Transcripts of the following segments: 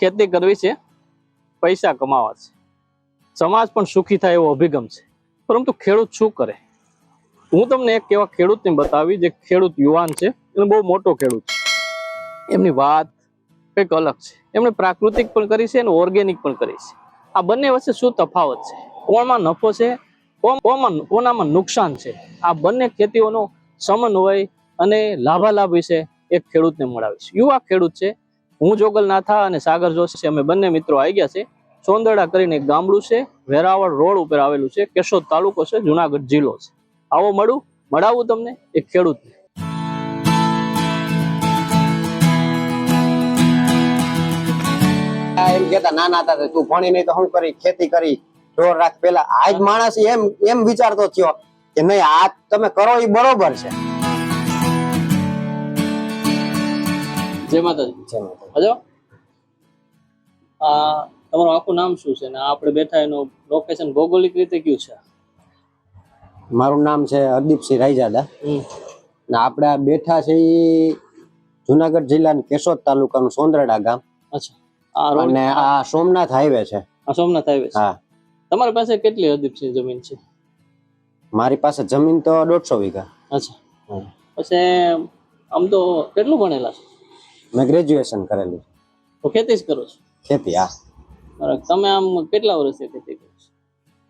ખેતી કરવી છે, પૈસા કમાવા છે. સમાજ પણ સુખી થાય એવો અભિગમ છે. પરંતુ ખેડૂત શું કરે? હું તમને એક એવા ખેડૂતને બતાવી જે ખેડૂત યુવાન છે, અને બહુ મોટો ખેડૂત છે. એમની વાત કંઈક અલગ છે. એમણે પ્રાકૃતિક પણ કરી છે અને ઓર્ગેનિક પણ કરી છે. આ બંને વચ્ચે શું તફાવત છે? કોણમાં નફો છે? કોમાં કોનામાં નુકસાન છે? આ બંને ખેતીઓનો સમન્વય અને લાભાલાભ વિશે એક ખેડૂતને મળાવીશ. યુવા ખેડૂત છે હું જોગલ નાથા અને સાગર જોશી અમે બંને મિત્રો આવી ગયા છે. સોંદરડા કરીને એક ગામડું છે. વેરાવળ રોડ ઉપર આવેલું છે. કેશોદ તાલુકો છે. જુનાગઢ જિલ્લો છે. આવો મળું. મળાવું તમને એક ખેડૂતને. એમ કેતા નાના હતા તું ભણી નહીં તો શું કરી? ખેતી કરી. ઢોર રાખ પેલા આજ માણસ એમ એમ વિચારતો થયો કે નહીં આ તમે કરો એ બરોબર છે. જય માતાજી. હજો આ તમારું આખું નામ શું છે ને આપણે બેઠા એનું લોકેશન ભૌગોલિક રીતે કયું છે? મારું નામ છે હરદીપસિંહ રાયજાદા. ને આપણે આ બેઠા છે જુનાગઢ જિલ્લાના કેશોદ તાલુકાનું સોંદરડા ગામ. અચ્છા. અને આ સોમનાથ હાઈવે છે. આ સોમનાથ હાઈવે હા. તમારી પાસે કેટલી હરદીપસિંહ જમીન છે? મારી પાસે જમીન તો દોઢસો વીઘા. અચ્છા. પછી આમ તો કેટલું ભણેલા છો? મેં ગ્રેજ્યુએશન કરેલું. તો ખેતી જ કરો છો? ખેતી હા. બરાબર. તમે આમ કેટલા વર્ષથી ખેતી કરો છો?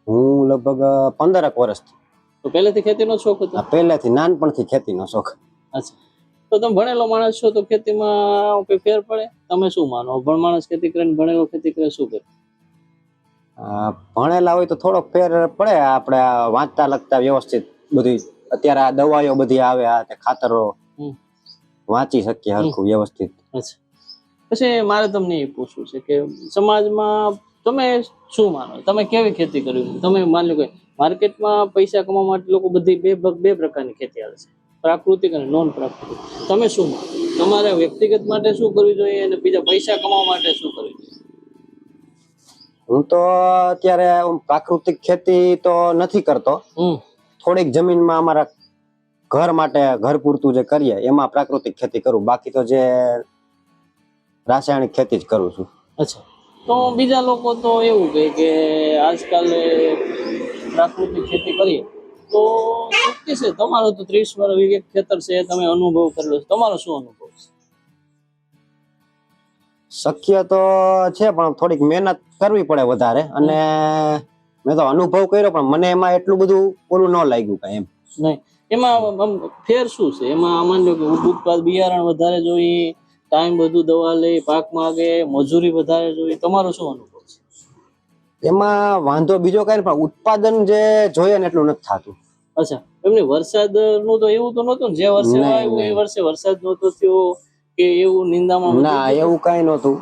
હું લગભગ પંદરક વર્ષથી. તો પહેલેથી ખેતીનો શોખ હતો? પહેલેથી નાનપણથી ખેતીનો શોખ. અચ્છા. તો તમે ભણેલો માણસ છો તો ખેતીમાં કોઈ ફેર પડે? તમે શું માનો? અભણ માણસ ખેતી કરીને ભણેલો ખેતી કરે શું કરે? આ ભણેલા હોય તો થોડોક ફેર પડે. આપણે વાંચતા લખતા વ્યવસ્થિત બધી અત્યારે આ દવાઈઓ બધી આવે આ ખાતરો. વાંચી શકીએ હરખું વ્યવસ્થિત. પછી મારે તમને એ પૂછવું છે કે સમાજમાં તમે શું માનો? તમે કેવી ખેતી કરવી તમે માની લો કે માર્કેટમાં પૈસા કમાવા માટે લોકો બધી બે બે પ્રકારની ખેતી આવે છે. પ્રાકૃતિક અને નોન પ્રાકૃતિક તમે શું માનો? તમારે વ્યક્તિગત માટે શું કરવું જોઈએ અને બીજા પૈસા કમાવા માટે શું કરવું જોઈએ? હું તો અત્યારે પ્રાકૃતિક ખેતી તો નથી કરતો. થોડીક જમીનમાં અમારા ઘર માટે ઘર પૂરતું જે કરીએ એમાં પ્રાકૃતિક ખેતી કરું. બાકી તો જે રાસાયણિક ખેતી જ કરું છું. અચ્છા. તો બીજા લોકો તો એવું કહે કે આજકાલ પ્રાકૃતિક ખેતી કરીએ. તો છે તમારો તો ત્રીસ વર્ષ વિવેક ખેતર છે તમે અનુભવ કરેલો છે. તમારો શું અનુભવ છે? શક્ય તો છે પણ થોડીક મહેનત કરવી પડે વધારે. અને મેં તો અનુભવ કર્યો પણ મને એમાં એટલું બધું ઓલું ન લાગ્યું કઈ એમ. નહીં. એમાં ફેર શું છે? એમાં માની લો કે ઉત્પાદ બિયારણ વધારે જોઈએ ટાઈમ બધું દવા લે પાક માગે મજૂરી વધારે જોઈએ તમારો શું અનુભવ છે? એમાં વાંધો બીજો કઈ પણ ઉત્પાદન જે જોઈએ ને એટલું નથી થતું. અચ્છા એમને વરસાદનું તો એવું તો નતું જે વર્ષે આવ્યું એ વર્ષે વરસાદ નતો થયો કે એવું નિંદામાં ના એવું કઈ નતું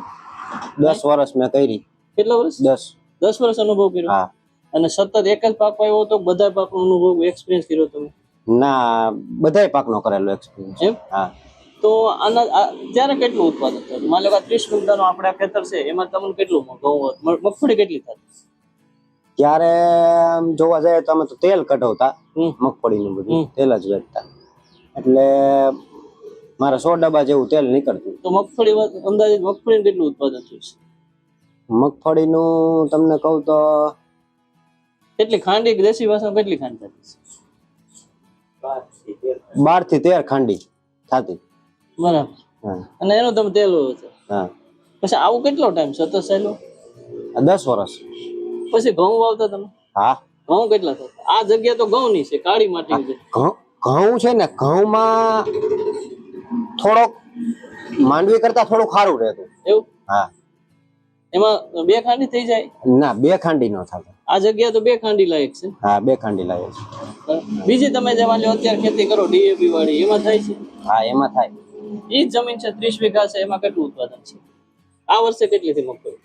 દસ વર્ષ મેં કરી. કેટલા વર્ષ? દસ. દસ વર્ષ અનુભવ કર્યો? અને સતત એક જ પાક આવ્યો તો બધા પાકનો અનુભવ એક્સપિરિયન્સ કર્યો તમે? ના બધાય પાકનો કરેલો એક્સપિરિયન્સ છે હા. તો આના ત્યારે કેટલું ઉત્પાદન થતું માની લો કે ત્રીસ વીઘાનું આપણે ખેતર છે એમાં તમને કેટલું ઘઉં મગફળી કેટલી થતી ત્યારે જોવા જાય તો અમે તો તેલ કઢાવતા. મગફળીનું બધું તેલ જ વેચતા. એટલે મારા સો ડબ્બા જેવું તેલ નીકળતું. તો મગફળી અંદાજે મગફળી કેટલું ઉત્પાદન થયું છે? મગફળીનું તમને કહું તો કેટલી ખાંડી દેશી ભાષામાં કેટલી ખાંડ થતી છે? બારથી તેર ખાંડી થતી. બરાબર. અને એનું તમે તેલ છે? હા. પછી આવું કેટલો ટાઈમ સતત આ દસ વર્ષ. પછી ઘઉં વાવતા તમે? હા. ઘઉં કેટલા થતા? આ જગ્યા તો ઘઉં ની છે કાળી માટી છે. ઘઉં ઘઉં છે ને ઘઉંમાં થોડોક માંડવી કરતા થોડું ખારું રહેતું. એવું? હા. એમાં બે ખાંડી થઈ જાય? ના બે ખાંડી ન થતા આ જગ્યા તો બે ખાંડી લાયક છે. હા બે ખાંડી લાયક છે. બીજી તમે જે માની લો અત્યારે ખેતી કરો ડીએપી વાળી એમાં થાય છે? હા એમાં થાય. એ જ જમીન છે ત્રીસ વીઘા છે એમાં કેટલું ઉત્પાદન છે? આ વર્ષે કેટલી થી મગફળી?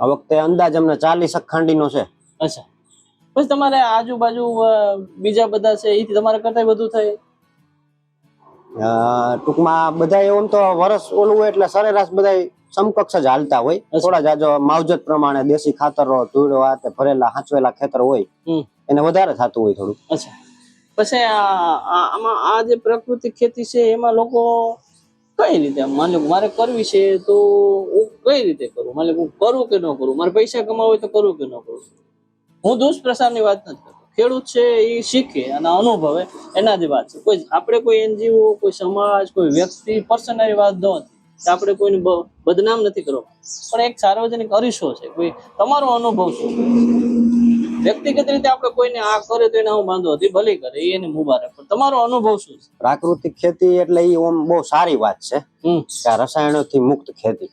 આ વખતે અંદાજ અમને ચાલીસ ખાંડીનો છે. અચ્છા. પછી તમારે આજુબાજુ બીજા બધા છે એથી તમારે કરતા વધુ થાય? ટૂંકમાં બધા એમ તો વરસ ઓલું હોય એટલે સરેરાશ બધા સમકક્ષ જ હાલતા હોય. થોડા જાજો માવજત પ્રમાણે દેશી ખાતરો ધૂળો આ તે ભરેલા હાંચવેલા ખેતર હોય એને વધારે થતું હોય થોડું અચ્છા. પછી આમાં આ જે પ્રાકૃતિક ખેતી છે એમાં લોકો કઈ રીતે? માની લો મારે કરવી છે તો હું કઈ રીતે કરું? માની હું કરું કે ન કરું? મારે પૈસા કમાવા હોય તો કરું કે ન કરું? હું દુષ્પ્રસારની વાત નથી કરતો. ખેડૂત છે એ શીખે અને અનુભવે. એના જ વાત છે. કોઈ આપણે કોઈ એનજીઓ કોઈ સમાજ કોઈ વ્યક્તિ પર્સનલ વાત ન હતી કે આપણે કોઈને બદનામ નથી કરવો. પણ એક સાર્વજનિક અરીસો છે કોઈ તમારો અનુભવ શું? વ્યક્તિગત રીતે આપણે કોઈને આ કરે તો એને હું બાંધો હતી ભલે કરે એને મુબારક. પણ તમારો અનુભવ શું છે? પ્રાકૃતિક ખેતી એટલે એ ઓમ બહુ સારી વાત છે કે રસાયણોથી મુક્ત ખેતી.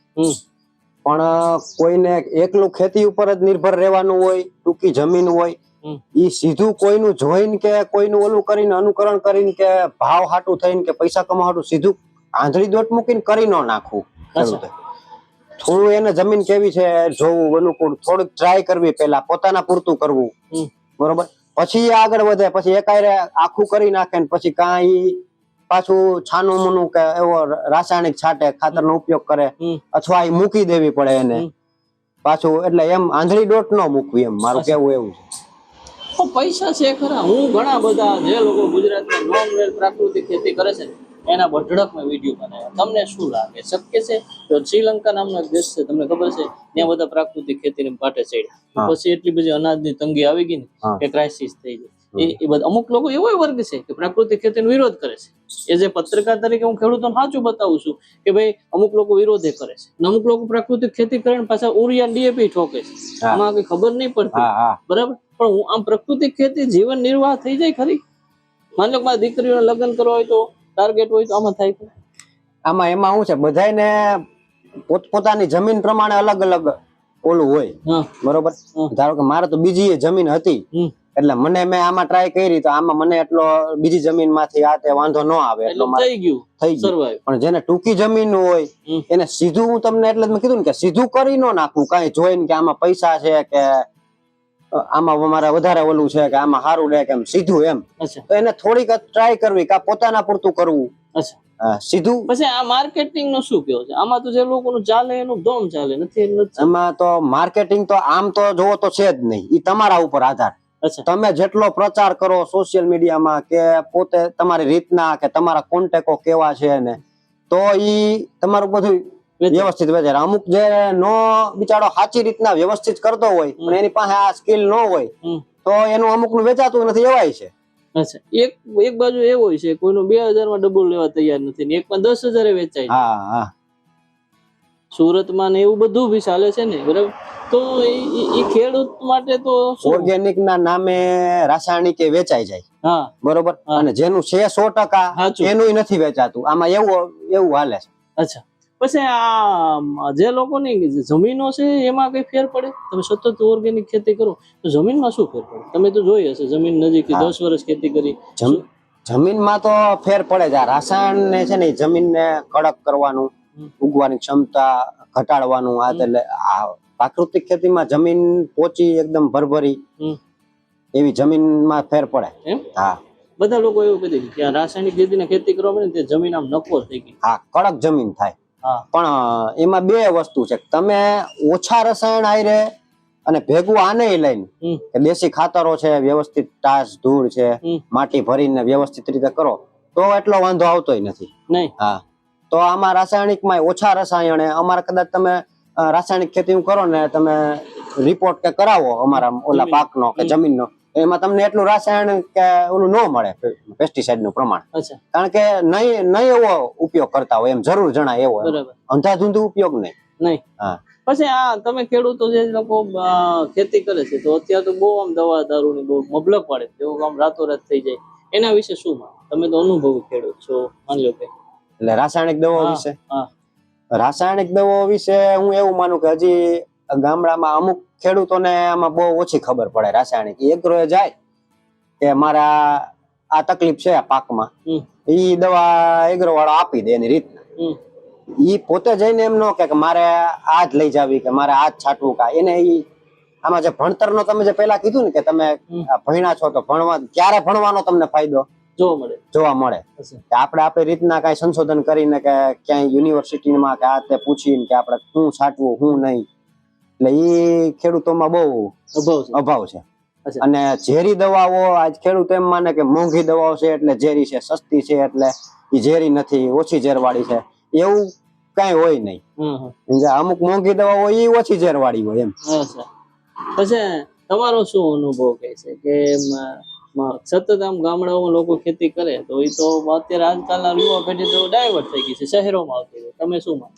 પણ કોઈને એકલું ખેતી ઉપર જ નિર્ભર રહેવાનું હોય ટૂંકી જમીન હોય. ઈ સીધું કોઈનું જોઈને કે કોઈનું ઓલું કરીને અનુકરણ કરીને કે ભાવ હાટું થઈને કે પૈસા કમાવા હાટું સીધું આંધળી દોટ મૂકીને કરી ન નાખવું. થોડું એને જમીન કેવી છે જોવું અનુકૂળ. થોડુંક ટ્રાય કરવી પેલા પોતાના પૂરતું કરવું. બરોબર? પછી આગળ વધે પછી એકાયરે આખું કરી નાખે ને પછી કાંઈ પાછું છાનું મુનું કે એવો રાસાયણિક છાંટે ખાતરનો ઉપયોગ કરે અથવા એ મૂકી દેવી પડે એને. પાછું એટલે એમ આંધળી ડોટ ન મૂકવી એમ મારું કેવું એવું છે. પૈસા છે ખરા. હું ઘણા બધા જે લોકો ગુજરાતમાં નોન પ્રાકૃતિક ખેતી કરે છે. એના બઢળકમાં વીડિયો બનાવ્યા. તમને શું લાગે? શક્ય છે? તો શ્રીલંકા નામનો એક દેશ છે તમને ખબર છે? ત્યાં બધા પ્રાકૃતિક ખેતીને પાટે ચડ્યા. પછી એટલી બધી અનાજની તંગી આવી ગઈ ને કે ક્રાઇસિસ થઈ ગઈ એ બધા અમુક લોકો એવો વર્ગ છે કે પ્રાકૃતિક ખેતીનો વિરોધ કરે છે. એ જે પત્રકાર તરીકે હું ખેડૂતોને સાચું બતાવું છું કે ભાઈ અમુક લોકો વિરોધે કરે છે. અમુક લોકો પ્રાકૃતિક ખેતી કરીને પાછા ઉરિયા ડીએપી ઠોકે છે. આમાં કઈ ખબર નહીં પડતી. બરાબર? પણ હું આમ પ્રકૃતિક ખેતી જીવન નિર્વાહ થઈ જાય ખરી? માની લો મારી દીકરીઓને લગ્ન કરવા હોય તો ટાર્ગેટ હોય તો આમાં થાય છે. આમાં એમાં શું છે? બધાને પોતપોતાની જમીન પ્રમાણે અલગ અલગ ઓલું હોય. બરોબર? ધારો કે મારે તો બીજી જમીન હતી. એટલે મને મેં આમાં ટ્રાય કરી તો આમાં મને એટલો બીજી જમીનમાંથી આ તે વાંધો ન આવે એટલો થઈ ગયું. થઈ ગયું. પણ જેને ટૂંકી જમીન હોય એને સીધું હું તમને એટલે મેં કીધું ને કે સીધું કરી ન નાખવું કઈ જોઈને કે આમાં પૈસા છે કે આમાં અમારે વધારે ઓલું છે કે આમાં સારું લે કે એમ સીધું એમ. તો એને થોડીક ટ્રાય કરવી કે પોતાના પૂરતું કરવું. સીધું. પછી આ માર્કેટિંગ નો શું કયો છે? આમાં તો જે લોકોનું ચાલે એનું દમ ચાલે નથી એમાં તો માર્કેટિંગ તો આમ તો જોવો તો છે જ નહીં. એ તમારા ઉપર આધાર. તમે જેટલો પ્રચાર કરો સોશિયલ મીડિયામાં કે પોતે તમારી રીતના કે તમારા કોન્ટેકો કેવા છે ને તો ઈ તમારું બધું. વ્યવસ્થિત વેચાય. અમુક જે નો બિચારો સાચી રીતના વ્યવસ્થિત કરતો હોય પણ એની પાસે આ સ્કિલ ન હોય તો એનું અમુકનું વેચાતું નથી એવાય છે. અચ્છા. એક એક બાજુ એવો છે કોઈનું બે હજારમાં ડબલ લેવા તૈયાર નથી ને એકમાં દસ હજારે વેચાય હા હા. સુરતમાં ને એવું બધું બી ચાલે છે ને બરાબર? તો એ- ખેડૂત માટે તો ઓર્ગેનિક ના નામે રાસાયણિક એ વેચાઈ જાય. હા. બરોબર? અને જેનું છે સો ટકા. એનું નથી વેચાતું. આમાં એવું એવું હાલે છે. અચ્છા. પછી આ જે લોકોની જમીનો છે એમાં કઈ ફેર પડે? તમે સતત ઓર્ગેનિક ખેતી કરો તો જમીનમાં શું ફેર પડે? તમે તો જોઈ હશે જમીન નજીક દસ વર્ષ ખેતી કરી. જમ- જમીનમાં તો ફેર પડે છે રસાયણ ને છે ને જમીનને કડક કરવાનું ઉગવાની ક્ષમતા ઘટાડવાનું આ એટલે આ પ્રાકૃતિક ખેતીમાં જમીન પોચી એકદમ ભરભરી એવી જમીનમાં ફેર પડે. હા. બધા લોકો એવું કહે છે કે રાસાયણિક ખેતીને ખેતી કરવા ને તે જમીન આમ નકોર થઈ ગઈ. હા કડક જમીન થાય. પણ એમાં બે વસ્તુ છે. તમે ઓછા રસાયણ આયરે અને ભેગું આને લઈને કે દેશી ખાતરો છે વ્યવસ્થિત ટાસ ધૂળ છે માટી ભરીને વ્યવસ્થિત રીતે કરો તો એટલો વાંધો આવતોય નથી. નહીં. હા. તો આમાં રાસાયણિકમાં ઓછા રસાયણે અમારે કદાચ તમે રાસાયણિક ખેતી કરો ને તમે રિપોર્ટ કે કરાવો અમારા ઓલા. પાકનો કે જમીનનો. એમાં તમને એટલું રાસાયણ કે ઓલું ન મળે પેસ્ટિસાઇડનું પ્રમાણ. કારણ કે નહીં નહીં એવો ઉપયોગ કરતા હોય એમ જરૂર જણાય એવો બરાબર. અંધાધૂંધ ઉપયોગ નહીં નહીં હા. પછી આ તમે ખેડૂતો જે લોકો ખેતી કરે છે તો અત્યારે તો બહુ આમ દવા દારૂ ની બહુ મબલક પડે તેવું આમ રાતોરાત થઈ જાય. એના વિશે શું માનો? તમે તો અનુભવી ખેડૂત છો માની લો કે. એટલે રાસાયણિક દવાઓ વિશે? હા. રાસાયણિક દવાઓ વિશે હું એવું માનું કે હજી ગામડામાં અમુક ખેડૂતોને આમાં બહુ ઓછી ખબર પડે રાસાયણિક. એગ્રો જાય કે મારા આ તકલીફ છે પાકમાં. ઈ દવા એગ્રો વાળો આપી દે એની રીતના. ઈ પોતે જઈને એમ ન કે મારે આ જ લઈ જાવી કે મારે આ જ છાંટવું કા એને ઈ આમાં જે ભણતરનો તમે જે પેલા કીધું ને કે તમે ભણ્યા છો તો ભણવા ક્યારે ભણવાનો તમને ફાયદો? જોવા મળે. જોવા મળે. કે આપણે આપણી રીતના કઈ સંશોધન કરીને કે ક્યાંય યુનિવર્સિટીમાં કે આ તે પૂછીને કે આપણે શું છાંટવું શું નહીં. એટલે એ ખેડૂતોમાં બહુ અભાવ છે. અભાવ છે. અને ઝેરી દવાઓ આજ ખેડૂત એમ માને કે મોંઘી દવાઓ છે એટલે ઝેરી છે સસ્તી છે એટલે એ ઝેરી નથી ઓછી ઝેરવાળી છે. એવું કઈ હોય નહીં. અમુક મોંઘી દવાઓ એ ઓછી ઝેરવાળી હોય એમ. પછી તમારો શું અનુભવ કહે છે કે સતત આમ ગામડાઓમાં લોકો ખેતી કરે તો એ તો અત્યારે આજકાલના યુવા પેઢી તો ડાયવર્ટ થઈ ગઈ છે શહેરોમાં આવતી હોય. તમે શું માનો?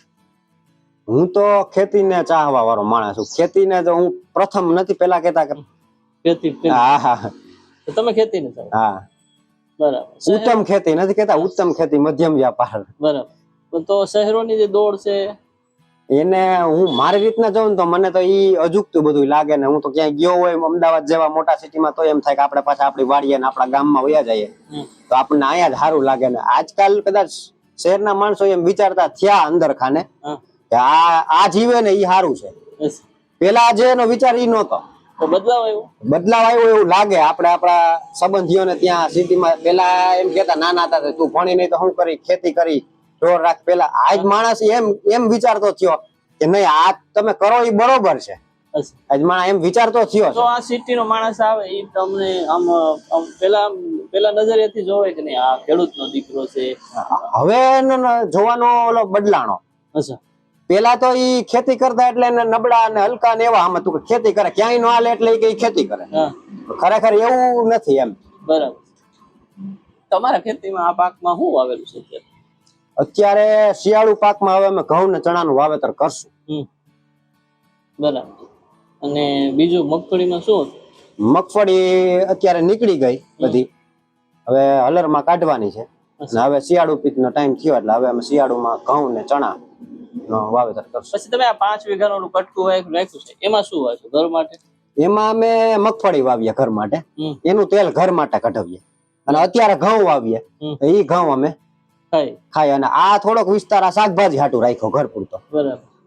હું તો ખેતીને ચાહવા વાળો માણસ છું. ખેતીને તો હું પ્રથમ નથી પેલા કેતા કે ખેતી ખેતી. હા હા. તમે ખેતી ને હા. બરાબર. ઉત્તમ ખેતી નથી કેતા ઉત્તમ ખેતી મધ્યમ વ્યાપાર. બરાબર. તો શહેરોની જે દોડ છે? એને હું મારી રીતના જોઉં ને તો મને તો ઈ અજુકતું બધું લાગે ને હું તો ક્યાંય ગયો હોય અમદાવાદ જેવા મોટા સિટીમાં તો એમ થાય કે આપણે પાછા આપણી વાડીએ ને આપણા ગામમાં વયા જઈએ. તો આપણને અહીંયા જ સારું લાગે ને. આજકાલ કદાચ શહેરના માણસો એમ વિચારતા થયા અંદર ખાને કે આ આ જીવે ને ઈ સારું છે. પેલા જે એનો વિચાર ઈ નહોતો. તો બદલાવ આવ્યો? બદલાવ આવ્યો એવું લાગે. આપણે આપણા સંબંધીઓને ત્યાં સિટીમાં પેલા એમ કેતા નાના હતા તું ભણી નહીં તો શું કરી? ખેતી કરી. ઢોર રાખ પેલા. આજ માણસ એમ એમ વિચારતો થયો કે નહીં આ તમે કરો એ બરોબર છે. આજ માણસ એમ વિચારતો થયો તો આ સિટી નો માણસ આવે એ તમને આમ આમ પેલા પેલા નજરિયાથી જોવે કે નહીં આ ખેડૂતનો દીકરો છે. હવે જોવાનો ઓલો બદલાણો. અચ્છા. પેલા તો ઈ ખેતી કરતા એટલે નબળા અને હલકા ને એવા આમાં તું કે ખેતી કરે. ક્યાંય નો હાલે એટલે કે ખેતી કરે. ખરેખર એવું નથી એમ. બરાબર. તમારા ખેતીમાં આ પાકમાં શું વાવેલું છે અત્યારે? શિયાળુ પાકમાં હવે અમે ઘઉં ને ચણાનું વાવેતર કરશું. બરાબર. અને બીજું મગફળીમાં શું મગફળી અત્યારે નીકળી ગઈ બધી. હવે હલરમાં કાઢવાની છે. હવે શિયાળુ પીક નો ટાઈમ થયો એટલે હવે અમે શિયાળુમાં ઘઉં ને ચણા નો વાવેતર કરશું. પછી તમે આ પાંચ વીઘાનું ઓલું કટકું હોય રાખ્યું છે એમાં શું વાવ્યું ઘર માટે? એમાં અમે મગફળી વાવીએ ઘર માટે. એનું તેલ ઘર માટે કઢાવીએ. અને અત્યારે ઘઉં વાવીએ. એ ઘઉં અમે ખાય અને આ થોડોક વિસ્તાર આ શાકભાજી હાટું રાખ્યો ઘર પૂરતો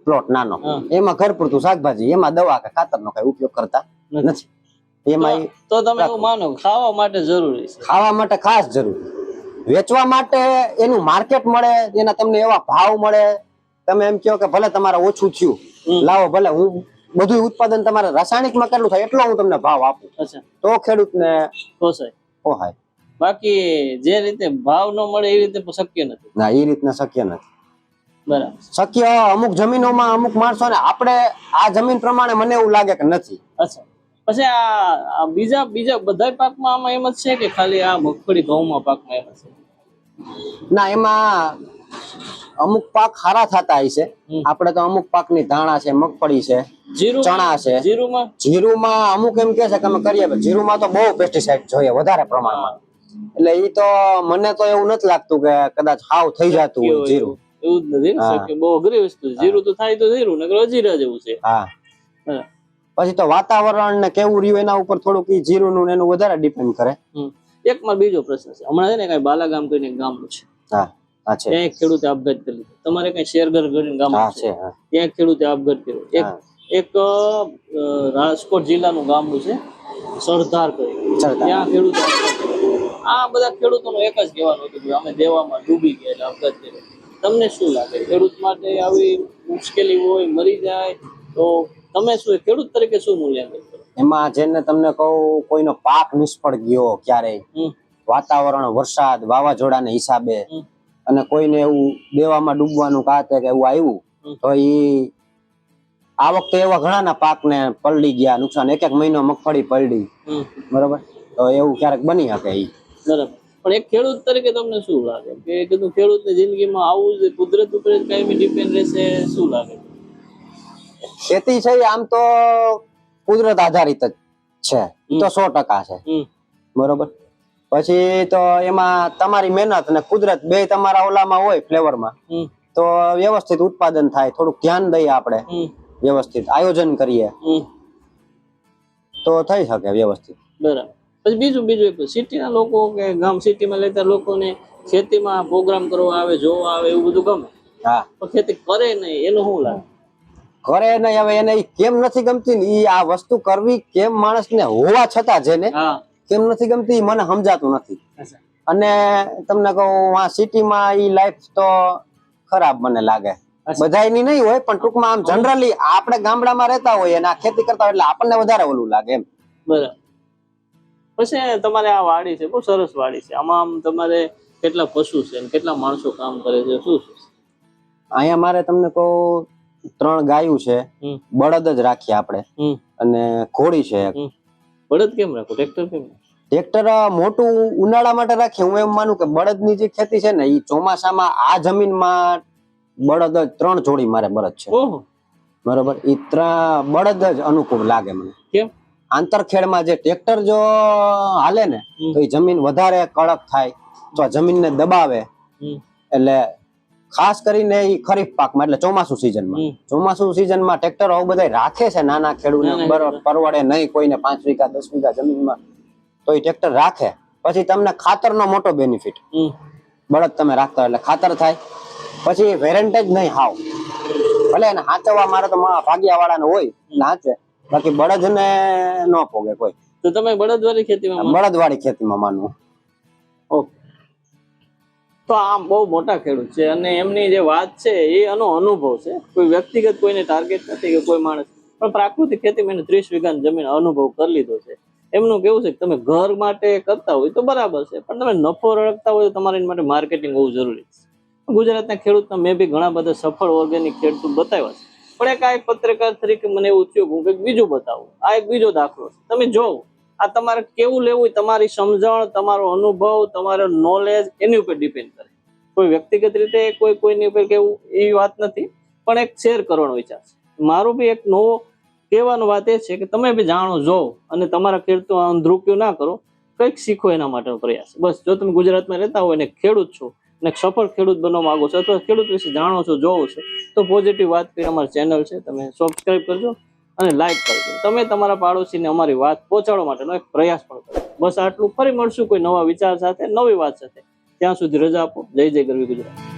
પ્લોટ નાનો. એમાં ઘર પૂરતું શાકભાજી એમાં દવા કે ખાતરનો કઈ ઉપયોગ કરતા નથી. નથી. એમાં તો તમે એવું માનો ખાવા માટે જરૂરી છે. ખાવા માટે ખાસ જરૂરી. વેચવા માટે એનું માર્કેટ મળે એના તમને એવા ભાવ મળે તમે એમ કહો કે ભલે તમારે ઓછું થયું. લાવો ભલે હું બધું ઉત્પાદન તમારે રાસાયણિકમાં કેટલું થાય એટલો હું તમને ભાવ આપું. તો ખેડૂતને પોસાય પોહાય બાકી જે રીતે ભાવ ન મળે એ રીતે શક્ય નથી. ના એ રીતના શક્ય નથી. બરાબર. શક્ય અમુક જમીનોમાં અમુક માણસો ને આપણે આ જમીન પ્રમાણે મને એવું લાગે કે નથી. અચ્છા. પછી આ આ બીજા બીજા બધા પાકમાં આમાં એમ જ છે કે ખાલી આ મગફળી ઘઉંમાં પાકમાં એમ જ છે? ના એમાં અમુક પાક હારા થતા હોય છે. આપણે તો અમુક પાકની ધાણા છે મગફળી છે ચણા છે. જીરુમાં? જીરુમાં અમુક એમ કે છે કે અમે કરીએ જીરુમાં તો બહુ પેસ્ટિસાઇડ જોઈએ વધારે પ્રમાણમાં. એટલે ઈ તો મને તો એવું નથી લાગતું કે કદાચ હાવ થઈ જતું હોય જીરું. એવું. જ નથી ને? બહુ અઘરી વસ્તુ. જીરું તો થાય તો જીરું નકર અજીરા જેવું છે. હા. પછી તો વાતાવરણ ને કેવું રહ્યું એના ઉપર થોડુંક જીરું નું ને એનું વધારે ડિપેન્ડ કરે. એક મારો બીજો પ્રશ્ન છે. હમણાં છે ને કઈ બાલા ગામ કરીને ગામનું છે. હા. ત્યાં એક ખેડૂતે આપઘાત કરી તમારે કઈ શેરગર કરીને ગામ છે ત્યાં ખેડૂતે આપઘાત કર્યો? એક એક રાજકોટ જિલ્લાનું ગામડું છે સરદાર ત્યાં ખેડૂત આ બધા ખેડૂતોનું એક જ કહેવાનું હતું કે અમે દેવામાં ડૂબી ગયા એટલે આપઘાત કર્યો. તમને શું લાગે? ખેડૂત માટે આવી મુશ્કેલી હોય મરી જાય તો તમે શું ખેડૂત તરીકે શું મૂલ્યાંકન કરો? એમાં જેને તમને કહું કોઈનો પાક નિષ્ફળ ગયો ક્યારેય વાતાવરણ વરસાદ વાવાઝોડાના હિસાબે. અને કોઈને એવું દેવામાં ડૂબવાનું કાતે કે એવું આવ્યું તો એ આ વખતે એવા ઘણાના પાકને પલડી ગયા નુકસાન. એક એક મહિનો મગફળી પલડી બરોબર? તો એવું ક્યારેક બની શકે એ બરાબર. પણ એક ખેડૂત તરીકે તમને શું લાગે? કે કીધું ખેડૂતની જિંદગીમાં આવું જ કુદરત ઉપર જ કાયમી ડિપેન્ડ રહેશે શું લાગે? ખેતી છે આમ તો કુદરત આધારિત જ છે. તો સો ટકા છે. બરોબર? પછી તો એમાં તમારી મહેનત અને કુદરત બે તમારા ઓલામાં હોય ફ્લેવરમાં તો વ્યવસ્થિત ઉત્પાદન થાય. થોડુંક ધ્યાન દઈએ આપણે. વ્યવસ્થિત આયોજન કરીએ. તો થઈ શકે વ્યવસ્થિત. બરાબર. પછી બીજું બીજું સિટીના લોકો કે ગામ સિટીમાં લેતા લોકોને ખેતીમાં પ્રોગ્રામ કરવા આવે જોવા આવે એવું બધું ગમે? હા. પણ ખેતી કરે નહીં એનું શું લાગે કરે નહીં હવે એને કેમ નથી ગમતી ને? એ આ વસ્તુ કરવી કેમ માણસને હોવા છતાં જેને હા. કેમ નથી ગમતી? મને સમજાતું નથી. અને તમને કહું આ સિટીમાં ઈ લાઈફ તો ખરાબ મને લાગે. બધાયની નહીં હોય પણ ટૂંકમાં આમ જનરલી આપણે ગામડામાં રહેતા હોય અને આ ખેતી કરતા હોય એટલે આપણને વધારે ઓલું લાગે એમ. બરાબર. પછી તમારે આ વાડી છે બહુ સરસ વાડી છે. આમાં આમ તમારે કેટલા પશુ છે અને કેટલા માણસો કામ કરે છે શું છે? અહીંયા મારે તમને કહું ત્રણ ગાયું છે. બળદ જ રાખીએ આપણે. અને ઘોડી છે. બળદ કેમ રાખો? ટ્રેક્ટર કેમ ટ્રેક્ટર મોટું ઉનાળા માટે રાખીએ હું એમ માનું કે બળદની જે ખેતી છે ને એ ચોમાસામાં આ જમીનમાં બળદ જ ત્રણ જોડી મારે બળદ છે. બરોબર? એ ત્રણ બળદ જ અનુકૂળ લાગે મને. કેમ? આંતરખેડમાં જે ટ્રેક્ટર જો હાલે ને તો એ જમીન વધારે કડક થાય. તો જમીનને દબાવે. એટલે ખાસ કરીને એ ખરીફ પાકમાં એટલે ચોમાસુ સિઝનમાં ચોમાસુ સિઝનમાં ટ્રેક્ટર આવું બધા રાખે છે નાના ખેડૂત નાના બરોબર પરવડે નહીં કોઈને પાંચ વીઘા દસ વીઘા જમીનમાં તો એ ટ્રેક્ટર રાખે. પછી તમને ખાતરનો મોટો બેનિફિટ બળદ તમે રાખતા એટલે ખાતર થાય. પછી વેરેન્ટેજ નહીં હાવ. ભલે એને હાંચવા મારે તો ભાગ્યા વાળાને હોય એટલે હાચવે. બાકી બળદ ને ન પોગે કોઈ. તો તમે બળદ વાળી ખેતીમાં બળદ વાળી ખેતીમાં માનવું. ઓકે. તો આમ બહુ મોટા ખેડૂત છે અને એમની જે વાત છે એ એનો અનુભવ છે. કોઈ વ્યક્તિગત કોઈને ટાર્ગેટ નથી કે કોઈ માણસ. પણ પ્રાકૃતિક ખેતી મેં ત્રીસ વીઘાની જમીન અનુભવ કરી લીધો છે. એમનું કેવું છે કે તમે ઘર માટે કરતા હોય તો બરાબર છે, પણ તમે નફો રળકતા હોય તો તમારે માટે માર્કેટિંગ હોવું જરૂરી છે. ગુજરાતના ખેડૂતના મેં બી ઘણા બધા સફળ ઓર્ગેનિક ખેડૂત બતાવ્યા છે. પણ એક આ એક પત્રકાર તરીકે મને એવું થયું હું કંઈક બીજું બતાવું. આ એક બીજો દાખલો છે. તમે જોવો, આ તમારે કેવું લેવું તમારી સમજણ, તમારો અનુભવ, તમારો નોલેજ એની ઉપર ડિપેન્ડ કોઈ વ્યક્તિગત રીતે કોઈ કોઈની ઉપર કેવું એવી વાત નથી, પણ એક શેર કરવાનો વિચાર છે. મારું બી એક નવો કહેવાનો વાત એ છે કે તમે બી જાણો, જોવો અને તમારા ખેડૂતો અંધરૂપ્યો ના કરો, કંઈક શીખો એના માટેનો પ્રયાસ. બસ, જો તમે ગુજરાતમાં રહેતા હોય અને ખેડૂત છો અને સફળ ખેડૂત બનવા માંગો છો અથવા ખેડૂત વિશે જાણો છો, જોવો છો, તો પોઝિટિવ વાત કરી અમારી ચેનલ છે. તમે સબસ્ક્રાઈબ કરજો અને લાઈક કરજો. તમે તમારા પાડોશીને અમારી વાત પહોંચાડવા માટેનો એક પ્રયાસ પણ કરો. બસ, આટલું. ફરી મળશું કોઈ નવા વિચાર સાથે, નવી વાત સાથે. ત્યાં સુધી રજા આપો. જય જય ગરવી ગુજરાત.